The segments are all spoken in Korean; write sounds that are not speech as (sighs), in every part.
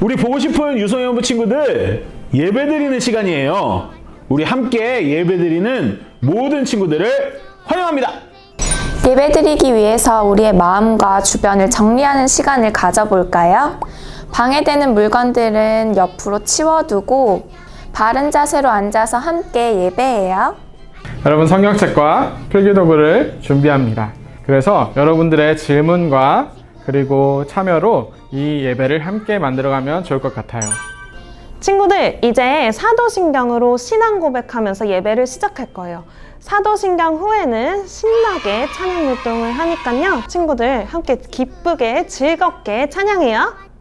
우리 보고 싶은 유소년부 친구들 예배 드리는 시간이에요. 우리 함께 예배 드리는 모든 친구들을 환영합니다. 예배드리기 위해서 우리의 마음과 주변을 정리하는 시간을 가져볼까요? 방해되는 물건들은 옆으로 치워두고 바른 자세로 앉아서 함께 예배해요. 여러분 성경책과 필기도구를 준비합니다. 그래서 여러분들의 질문과 그리고 참여로 이 예배를 함께 만들어가면 좋을 것 같아요. 친구들, 이제 사도신경으로 신앙 고백하면서 예배를 시작할 거예요. 사도신경 후에는 신나게 찬양 활동을 하니까요. 친구들, 함께 기쁘게 즐겁게 찬양해요.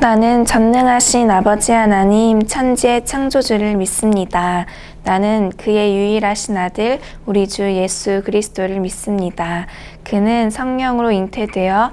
나는 전능하신 아버지 하나님 천지의 창조주를 믿습니다. 나는 그의 유일하신 아들 우리 주 예수 그리스도를 믿습니다. 그는 성령으로 잉태되어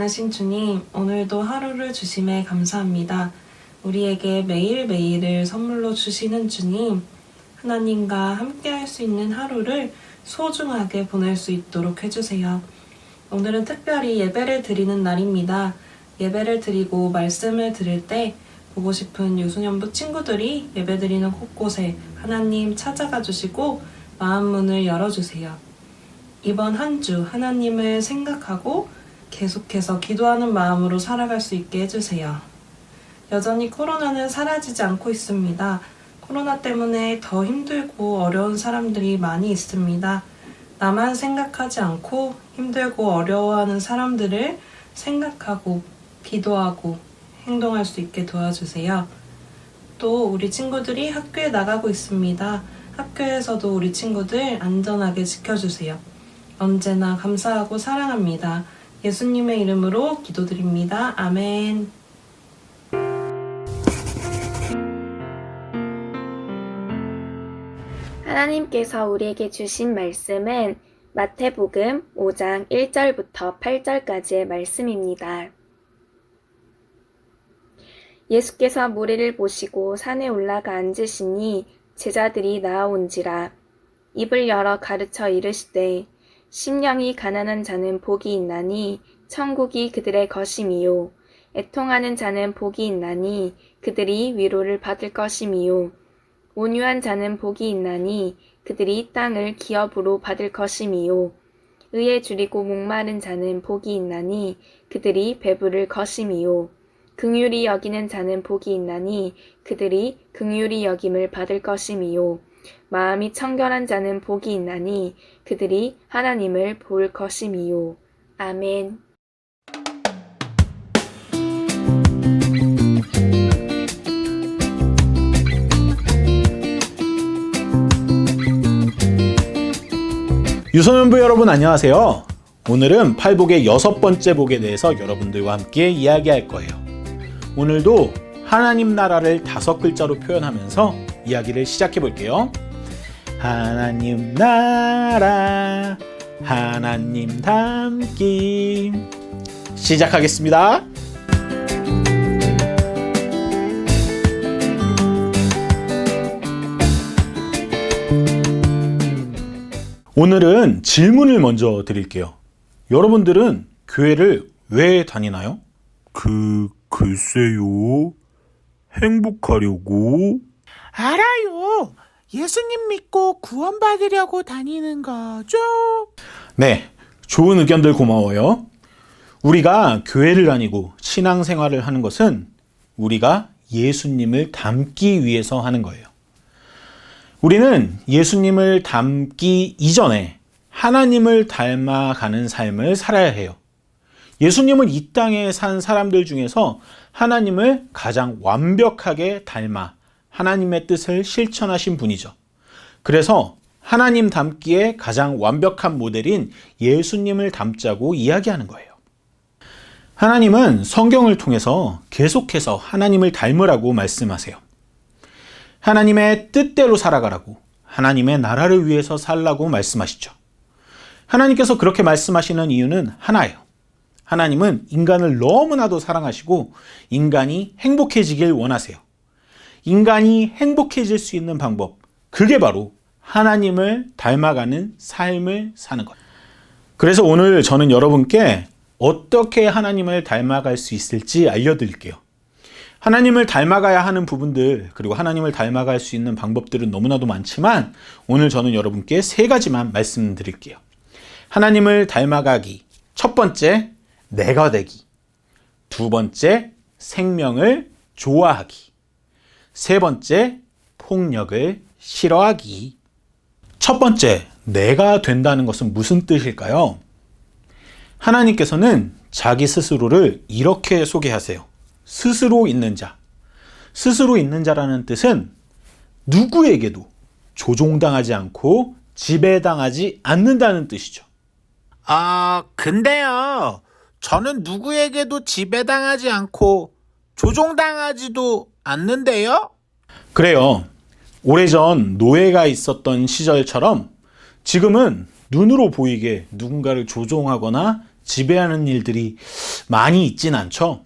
많으신 주님, 오늘도 하루를 주심에 감사합니다. 우리에게 매일매일을 선물로 주시는 주님, 하나님과 함께 할 수 있는 하루를 소중하게 보낼 수 있도록 해주세요. 오늘은 특별히 예배를 드리는 날입니다. 예배를 드리고 말씀을 들을 때 보고 싶은 유소년부 친구들이 예배 드리는 곳곳에 하나님 찾아가 주시고 마음 문을 열어주세요. 이번 한 주 하나님을 생각하고 계속해서 기도하는 마음으로 살아갈 수 있게 해주세요. 여전히 코로나는 사라지지 않고 있습니다. 코로나 때문에 더 힘들고 어려운 사람들이 많이 있습니다. 나만 생각하지 않고 힘들고 어려워하는 사람들을 생각하고 기도하고 행동할 수 있게 도와주세요. 또 우리 친구들이 학교에 나가고 있습니다. 학교에서도 우리 친구들 안전하게 지켜주세요. 언제나 감사하고 사랑합니다. 예수님의 이름으로 기도드립니다. 아멘. 하나님께서 우리에게 주신 말씀은 마태복음 5장 1절부터 8절까지의 말씀입니다. 예수께서 무리를 보시고 산에 올라가 앉으시니 제자들이 나아온지라 입을 열어 가르쳐 이르시되 심령이 가난한 자는 복이 있나니 천국이 그들의 것임이요. 애통하는 자는 복이 있나니 그들이 위로를 받을 것임이요. 온유한 자는 복이 있나니 그들이 땅을 기업으로 받을 것임이요. 의에 줄이고 목마른 자는 복이 있나니 그들이 배부를 것임이요. 긍휼히 여기는 자는 복이 있나니 그들이 긍휼히 여김을 받을 것임이요 마음이 청결한 자는 복이 있나니 그들이 하나님을 볼 것임이요 아멘. 유소년부 여러분 안녕하세요. 오늘은 팔복의 여섯 번째 복에 대해서 여러분들과 함께 이야기할 거예요. 오늘도 하나님 나라를 다섯 글자로 표현하면서 이야기를 시작해 볼게요. 하나님 나라, 하나님 담기. 시작하겠습니다. 오늘은 질문을 먼저 드릴게요. 여러분들은 교회를 왜 다니나요? 그, 글쎄요. 행복하려고. 알아요. 예수님 믿고 구원받으려고 다니는 거죠? 네, 좋은 의견들 고마워요. 우리가 교회를 다니고 신앙생활을 하는 것은 우리가 예수님을 닮기 위해서 하는 거예요. 우리는 예수님을 닮기 이전에 하나님을 닮아가는 삶을 살아야 해요. 예수님은 이 땅에 산 사람들 중에서 하나님을 가장 완벽하게 닮아 하나님의 뜻을 실천하신 분이죠. 그래서 하나님 닮기에 가장 완벽한 모델인 예수님을 닮자고 이야기하는 거예요. 하나님은 성경을 통해서 계속해서 하나님을 닮으라고 말씀하세요. 하나님의 뜻대로 살아가라고, 하나님의 나라를 위해서 살라고 말씀하시죠. 하나님께서 그렇게 말씀하시는 이유는 하나예요. 하나님은 인간을 너무나도 사랑하시고 인간이 행복해지길 원하세요. 인간이 행복해질 수 있는 방법, 그게 바로 하나님을 닮아가는 삶을 사는 거예요. 그래서 오늘 저는 여러분께 어떻게 하나님을 닮아갈 수 있을지 알려드릴게요. 하나님을 닮아가야 하는 부분들, 그리고 하나님을 닮아갈 수 있는 방법들은 너무나도 많지만 오늘 저는 여러분께 세 가지만 말씀드릴게요. 하나님을 닮아가기. 첫 번째, 내가 되기. 두 번째, 생명을 좋아하기. 세 번째, 폭력을 싫어하기. 첫 번째, 내가 된다는 것은 무슨 뜻일까요? 하나님께서는 자기 스스로를 이렇게 소개하세요. 스스로 있는 자. 스스로 있는 자라는 뜻은 누구에게도 조종당하지 않고 지배당하지 않는다는 뜻이죠. 아, 근데요. 저는 누구에게도 지배당하지 않고 조종당하지도 않는데요? 그래요. 오래전 노예가 있었던 시절처럼 지금은 눈으로 보이게 누군가를 조종하거나 지배하는 일들이 많이 있진 않죠.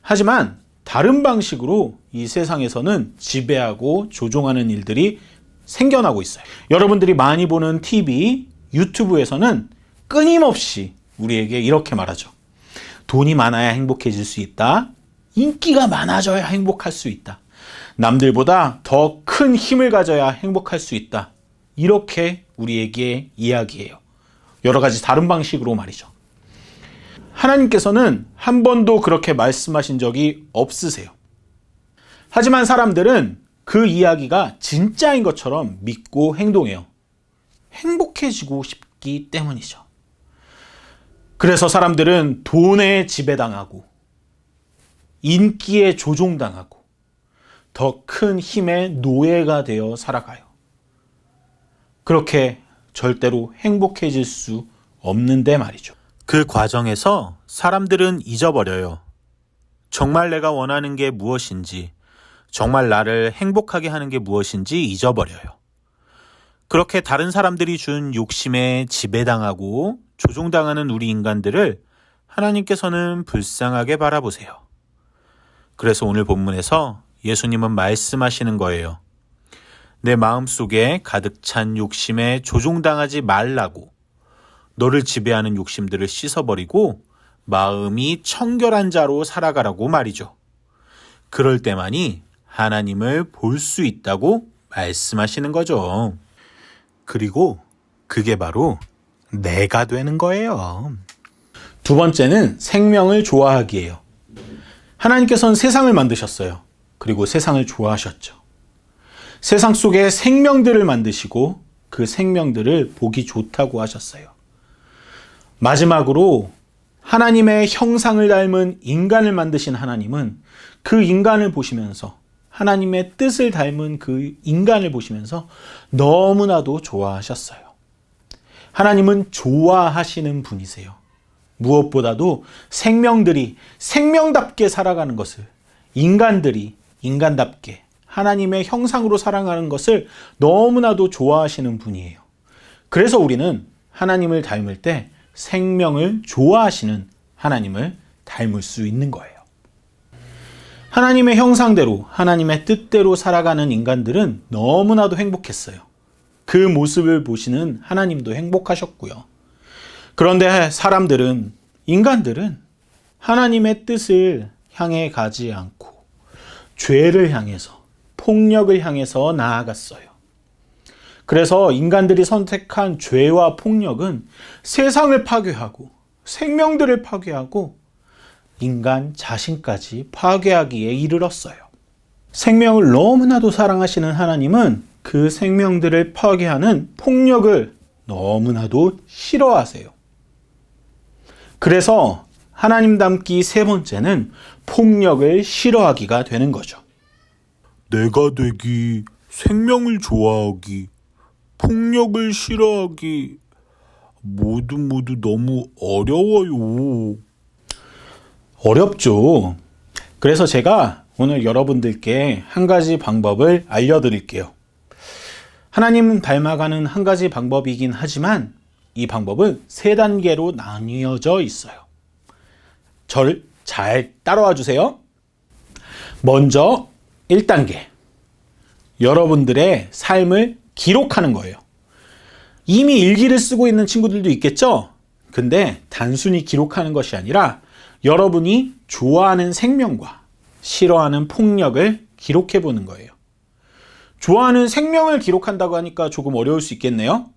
하지만 다른 방식으로 이 세상에서는 지배하고 조종하는 일들이 생겨나고 있어요. 여러분들이 많이 보는 TV, 유튜브에서는 끊임없이 우리에게 이렇게 말하죠. 돈이 많아야 행복해질 수 있다. 인기가 많아져야 행복할 수 있다. 남들보다 더 큰 힘을 가져야 행복할 수 있다. 이렇게 우리에게 이야기해요. 여러 가지 다른 방식으로 말이죠. 하나님께서는 한 번도 그렇게 말씀하신 적이 없으세요. 하지만 사람들은 그 이야기가 진짜인 것처럼 믿고 행동해요. 행복해지고 싶기 때문이죠. 그래서 사람들은 돈에 지배당하고, 인기에 조종당하고, 더 큰 힘의 노예가 되어 살아가요. 그렇게 절대로 행복해질 수 없는데 말이죠. 그 과정에서 사람들은 잊어버려요. 정말 내가 원하는 게 무엇인지, 정말 나를 행복하게 하는 게 무엇인지 잊어버려요. 그렇게 다른 사람들이 준 욕심에 지배당하고 조종당하는 우리 인간들을 하나님께서는 불쌍하게 바라보세요. 그래서 오늘 본문에서 예수님은 말씀하시는 거예요. 내 마음 속에 가득 찬 욕심에 조종당하지 말라고 너를 지배하는 욕심들을 씻어버리고 마음이 청결한 자로 살아가라고 말이죠. 그럴 때만이 하나님을 볼 수 있다고 말씀하시는 거죠. 그리고 그게 바로 내가 되는 거예요. 두 번째는 생명을 좋아하기예요. 하나님께서는 세상을 만드셨어요. 그리고 세상을 좋아하셨죠. 세상 속에 생명들을 만드시고 그 생명들을 보기 좋다고 하셨어요. 마지막으로 하나님의 형상을 닮은 인간을 만드신 하나님은 그 인간을 보시면서 하나님의 뜻을 닮은 그 인간을 보시면서 너무나도 좋아하셨어요. 하나님은 좋아하시는 분이세요. 무엇보다도 생명들이 생명답게 살아가는 것을 인간들이 인간답게 하나님의 형상으로 살아가는 것을 너무나도 좋아하시는 분이에요. 그래서 우리는 하나님을 닮을 때 생명을 좋아하시는 하나님을 닮을 수 있는 거예요. 하나님의 형상대로 하나님의 뜻대로 살아가는 인간들은 너무나도 행복했어요. 그 모습을 보시는 하나님도 행복하셨고요. 그런데 사람들은, 인간들은 하나님의 뜻을 향해 가지 않고 죄를 향해서, 폭력을 향해서 나아갔어요. 그래서 인간들이 선택한 죄와 폭력은 세상을 파괴하고 생명들을 파괴하고 인간 자신까지 파괴하기에 이르렀어요. 생명을 너무나도 사랑하시는 하나님은 그 생명들을 파괴하는 폭력을 너무나도 싫어하세요. 그래서 하나님 닮기 세 번째는 폭력을 싫어하기가 되는 거죠. 내가 되기, 생명을 좋아하기, 폭력을 싫어하기, 모두 모두 너무 어려워요. 어렵죠. 그래서 제가 오늘 여러분들께 한 가지 방법을 알려드릴게요. 하나님 닮아가는 한 가지 방법이긴 하지만 이 방법은 세 단계로 나뉘어져 있어요. 저를 잘 따라와 주세요. 먼저 1단계. 여러분들의 삶을 기록하는 거예요. 이미 일기를 쓰고 있는 친구들도 있겠죠? 근데 단순히 기록하는 것이 아니라 여러분이 좋아하는 생명과 싫어하는 폭력을 기록해 보는 거예요. 좋아하는 생명을 기록한다고 하니까 조금 어려울 수 있겠네요.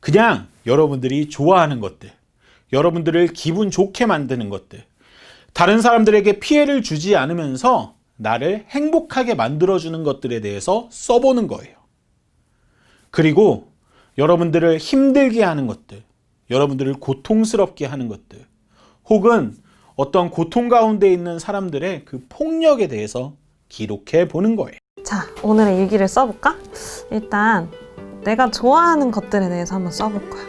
그냥 여러분들이 좋아하는 것들, 여러분들을 기분 좋게 만드는 것들, 다른 사람들에게 피해를 주지 않으면서 나를 행복하게 만들어주는 것들에 대해서 써보는 거예요. 그리고 여러분들을 힘들게 하는 것들, 여러분들을 고통스럽게 하는 것들, 혹은 어떤 고통 가운데 있는 사람들의 그 폭력에 대해서 기록해 보는 거예요. 자, 오늘의 일기를 써볼까? 일단 내가 좋아하는 것들에 대해서 한번 써볼 거야.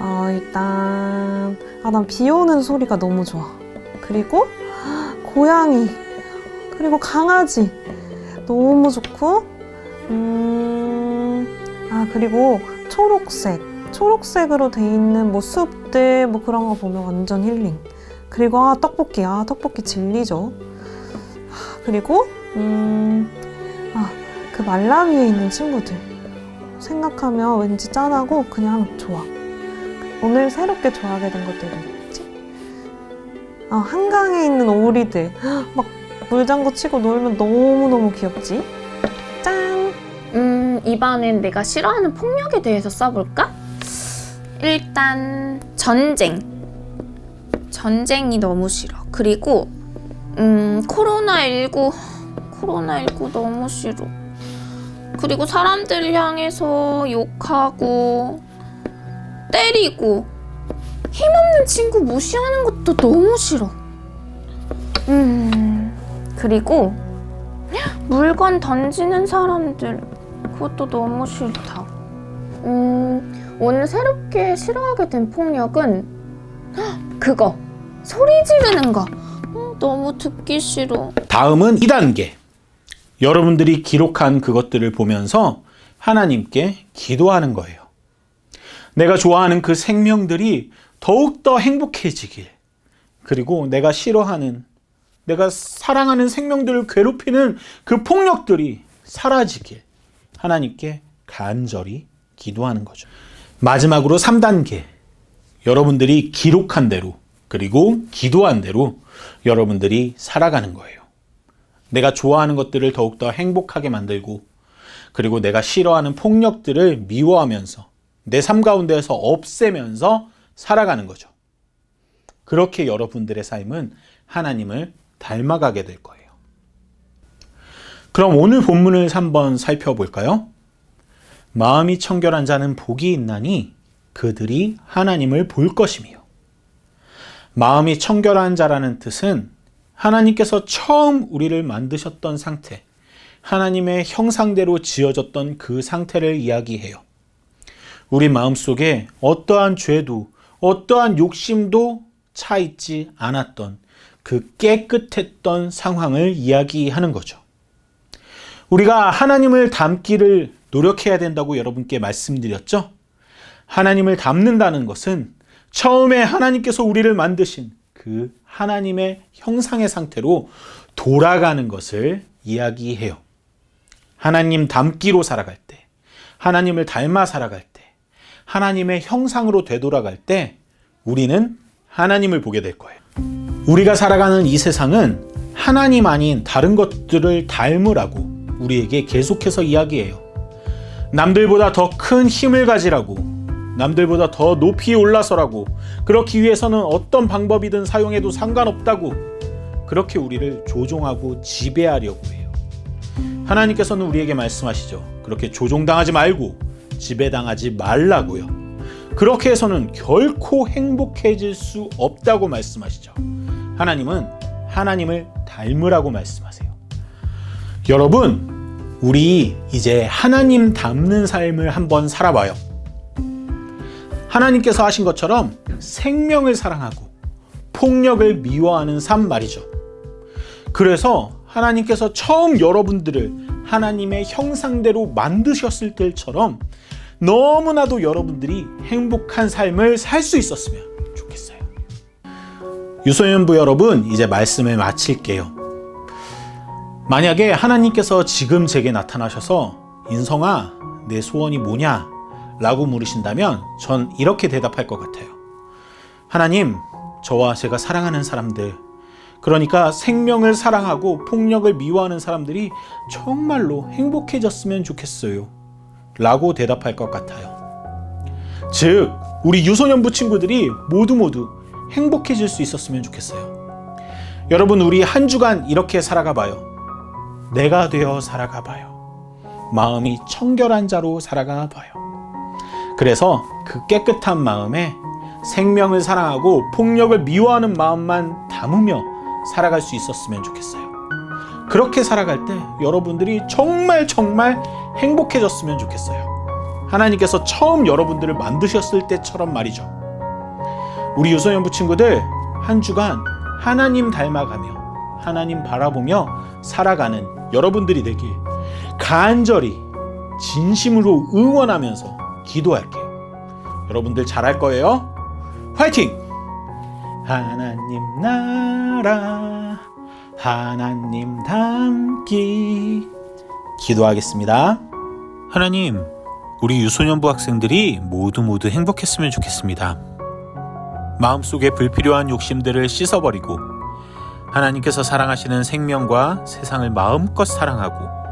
어, 일단 아, 난 비 오는 소리가 너무 좋아. 그리고 고양이, 그리고 강아지 너무 좋고, 음, 아 그리고 초록색, 초록색으로 돼 있는 뭐 숲들 뭐 그런 거 보면 완전 힐링. 그리고 아 떡볶이 아 떡볶이 진리죠. 아, 그리고 음 아 그 말라 위에 있는 친구들 생각하면 왠지 짠하고 그냥 좋아. 오늘 새롭게 좋아하게 된 것들도 있지. 아 한강에 있는 오리들 (gasps) 막 물장구 치고 놀면 너무 너무 귀엽지. 짠. 음, 이번엔 내가 싫어하는 폭력에 대해서 써볼까? 일단 전쟁. 전쟁이 너무 싫어. 그리고 음, 코로나19 (sighs) 코로나19 너무 싫어. 그리고 사람들 향해서 욕하고 때리고 힘없는 친구 무시하는 것도 너무 싫어. 음, 그리고 물건 던지는 사람들 그것도 너무 싫다. 음, 오늘 새롭게 싫어하게 된 폭력은 헉, 그거 소리 지르는 거 음, 너무 듣기 싫어. 다음은 2단계. 여러분들이 기록한 그것들을 보면서 하나님께 기도하는 거예요. 내가 좋아하는 그 생명들이 더욱더 행복해지길. 그리고 내가 싫어하는, 내가 사랑하는 생명들을 괴롭히는 그 폭력들이 사라지길. 하나님께 간절히 기도하는 거죠. 마지막으로 3단계. 여러분들이 기록한 대로, 그리고 기도한 대로 여러분들이 살아가는 거예요. 내가 좋아하는 것들을 더욱더 행복하게 만들고, 그리고 내가 싫어하는 폭력들을 미워하면서, 내 삶 가운데에서 없애면서 살아가는 거죠. 그렇게 여러분들의 삶은 하나님을 닮아가게 될 거예요. 그럼 오늘 본문을 한번 살펴볼까요? 마음이 청결한 자는 복이 있나니 그들이 하나님을 볼 것이며 마음이 청결한 자라는 뜻은 하나님께서 처음 우리를 만드셨던 상태, 하나님의 형상대로 지어졌던 그 상태를 이야기해요. 우리 마음 속에 어떠한 죄도, 어떠한 욕심도 차 있지 않았던 그 깨끗했던 상황을 이야기하는 거죠. 우리가 하나님을 닮기를 노력해야 된다고 여러분께 말씀드렸죠? 하나님을 닮는다는 것은 처음에 하나님께서 우리를 만드신 그 하나님의 형상의 상태로 돌아가는 것을 이야기해요. 하나님 닮기로 살아갈 때, 하나님을 닮아 살아갈 때, 하나님의 형상으로 되돌아갈 때 우리는 하나님을 보게 될 거예요. 우리가 살아가는 이 세상은 하나님 아닌 다른 것들을 닮으라고 우리에게 계속해서 이야기해요. 남들보다 더 큰 힘을 가지라고, 남들보다 더 높이 올라서라고, 그렇기 위해서는 어떤 방법이든 사용해도 상관없다고, 그렇게 우리를 조종하고 지배하려고 해요. 하나님께서는 우리에게 말씀하시죠. 그렇게 조종당하지 말고, 지배당하지 말라고요. 그렇게 해서는 결코 행복해질 수 없다고 말씀하시죠. 하나님은 하나님을 닮으라고 말씀하세요. 여러분, 우리 이제 하나님 닮는 삶을 한번 살아봐요. 하나님께서 하신 것처럼 생명을 사랑하고 폭력을 미워하는 삶 말이죠. 그래서 하나님께서 처음 여러분들을 하나님의 형상대로 만드셨을 때처럼 너무나도 여러분들이 행복한 삶을 살 수 있었으면 좋겠어요. 유소년부 여러분, 이제 말씀을 마칠게요. 만약에 하나님께서 지금 제게 나타나셔서 인성아, 내 소원이 뭐냐? 라고 물으신다면 전 이렇게 대답할 것 같아요. 하나님, 저와 제가 사랑하는 사람들, 그러니까 생명을 사랑하고 폭력을 미워하는 사람들이 정말로 행복해졌으면 좋겠어요. 라고 대답할 것 같아요. 즉, 우리 유소년부 친구들이 모두 모두 행복해질 수 있었으면 좋겠어요. 여러분, 우리 한 주간 이렇게 살아가 봐요. 내가 되어 살아가 봐요. 마음이 청결한 자로 살아가 봐요. 그래서 그 깨끗한 마음에 생명을 사랑하고 폭력을 미워하는 마음만 담으며 살아갈 수 있었으면 좋겠어요. 그렇게 살아갈 때 여러분들이 정말 정말 행복해졌으면 좋겠어요. 하나님께서 처음 여러분들을 만드셨을 때처럼 말이죠. 우리 유소년부 친구들 한 주간 하나님 닮아가며 하나님 바라보며 살아가는 여러분들이 되길 간절히 진심으로 응원하면서 기도할게요. 여러분들 잘할 거예요. 화이팅! 하나님 나라 하나님 닮기 기도하겠습니다. 하나님, 우리 유소년부 학생들이 모두 모두 행복했으면 좋겠습니다. 마음속에 불필요한 욕심들을 씻어버리고 하나님께서 사랑하시는 생명과 세상을 마음껏 사랑하고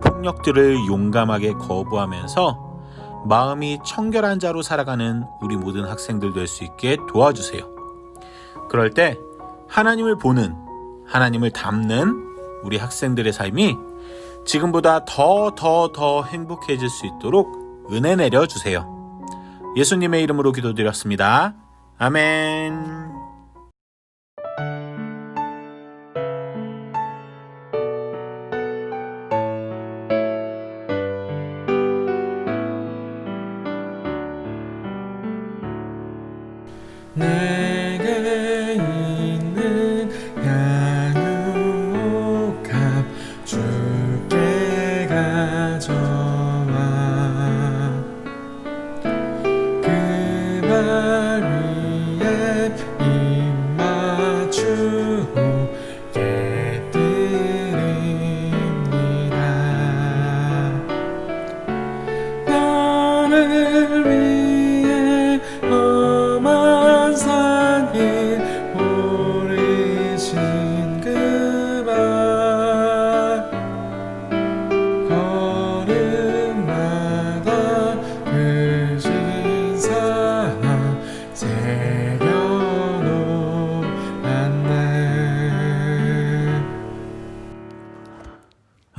폭력들을 용감하게 거부하면서 마음이 청결한 자로 살아가는 우리 모든 학생들 될 수 있게 도와주세요. 그럴 때 하나님을 보는, 하나님을 닮는 우리 학생들의 삶이 지금보다 더 더 더 행복해질 수 있도록 은혜 내려 주세요. 예수님의 이름으로 기도드렸습니다. 아멘.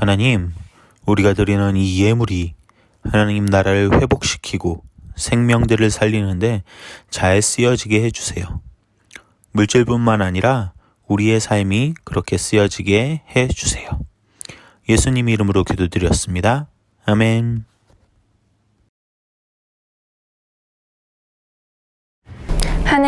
하나님, 우리가 드리는 이 예물이 하나님 나라를 회복시키고 생명들을 살리는데 잘 쓰여지게 해주세요. 물질뿐만 아니라 우리의 삶이 그렇게 쓰여지게 해주세요. 예수님 이름으로 기도드렸습니다. 아멘.